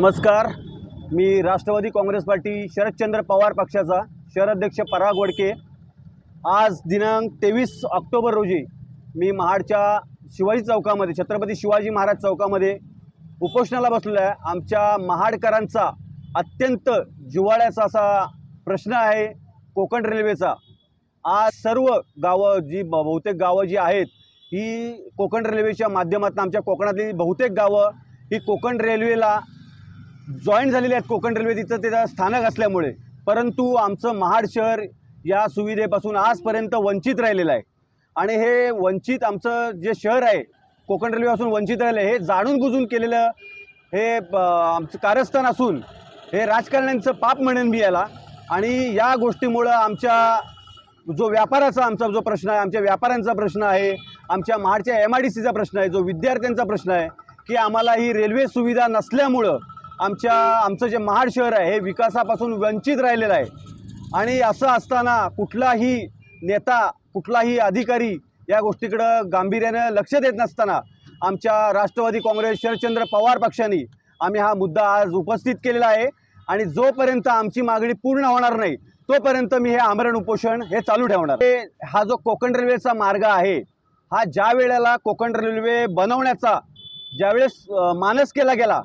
नमस्कार. मी राष्ट्रवादी काँग्रेस पार्टी शरदचंद्र पवार पक्षाचा शहराध्यक्ष पराग वडके. आज दिनांक तेवीस ऑक्टोबर रोजी मी महाडच्या शिवाजी चौकामध्ये छत्रपती शिवाजी महाराज चौकामध्ये उपोषणाला बसलेलो आहे. आमच्या महाडकरांचा अत्यंत जिव्हाळ्याचा असा प्रश्न आहे कोकण रेल्वेचा. आज सर्व गावं जी ब- बहुतेक गावं जी आहेत ही कोकण रेल्वेच्या माध्यमातून आमच्या कोकणातली बहुतेक गावं ही कोकण रेल्वेला जॉईन झालेले आहेत कोकण रेल्वे तिथं त्याचं स्थानक असल्यामुळे. परंतु आमचं महाड शहर या सुविधेपासून आजपर्यंत वंचित राहिलेलं आहे. आणि हे वंचित आमचं जे शहर आहे कोकण रेल्वेपासून वंचित राहिलं हे जाणून बुजून केलेलं हे आमचं कारस्थान असून हे राजकारण्यांचं पाप म्हणेन मी याला. आणि या गोष्टीमुळं आमच्या जो व्यापाराचा आमचा जो प्रश्न आहे आमच्या व्यापाऱ्यांचा प्रश्न आहे आमच्या महाडच्या एम आय डी सीचा प्रश्न आहे जो विद्यार्थ्यांचा प्रश्न आहे की आम्हाला ही रेल्वे सुविधा नसल्यामुळं आमच्या आमचं जे महाड शहर आहे हे विकासापासून वंचित राहिलेलं आहे. आणि असं असताना कुठलाही नेता कुठलाही अधिकारी या गोष्टीकडं गांभीर्यानं लक्ष देत नसताना आमच्या राष्ट्रवादी काँग्रेस शरदचंद्र पवार पक्षाने आम्ही हा मुद्दा आज उपस्थित केलेला आहे. आणि जोपर्यंत आमची मागणी पूर्ण होणार नाही तोपर्यंत मी हे आमरण उपोषण हे चालू ठेवणार. हे हा जो कोकण रेल्वेचा मार्ग आहे हा ज्या वेळेला कोकण रेल्वे बनवण्याचा ज्यावेळेस मानस केला गेला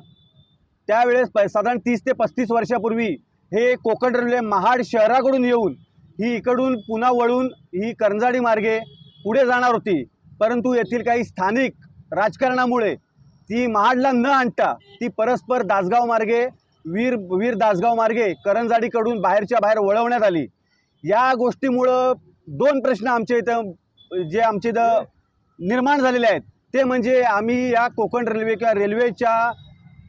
त्यावेळेस प साधारण तीस ते पस्तीस वर्षापूर्वी हे कोकण रेल्वे महाड शहराकडून येऊन ही इकडून पुन्हा वळून ही करंजाडी मार्गे पुढे जाणार होती. परंतु येथील काही स्थानिक राजकारणामुळे ती महाडला न आणता ती परस्पर दासगाव मार्गे वीर वीर दासगाव मार्गे करंजाडीकडून बाहेरच्या बाहेर वळवण्यात आली. या गोष्टीमुळं दोन प्रश्न आमच्या इथं जे आमच्या इथं निर्माण झालेले आहेत. ते म्हणजे आम्ही या कोकण रेल्वे किंवा रेल्वेच्या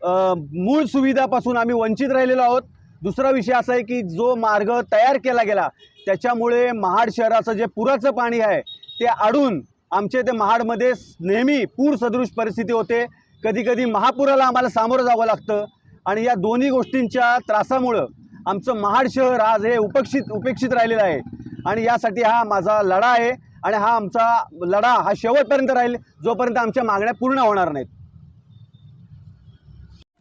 मूळ सुविधापासून आम्ही वंचित राहिलेलो आहोत. दुसरा विषय असा आहे की जो मार्ग तयार केला गेला त्याच्यामुळे महाड शहराचं जे पुराचं पाणी आहे ते अडून आमच्या इथे महाडमध्ये नेहमी पूर सदृश परिस्थिती होते. कधी कधी महापुराला आम्हाला सामोरं जावं लागतं आणि या दोन्ही गोष्टींच्या त्रासामुळं आमचं महाड शहर आज हे उपेक्षित उपेक्षित राहिलेलं आहे. आणि यासाठी हा माझा लढा आहे आणि हा आमचा लढा हा शेवटपर्यंत राहील जोपर्यंत आमच्या मागण्या पूर्ण होणार नाहीत.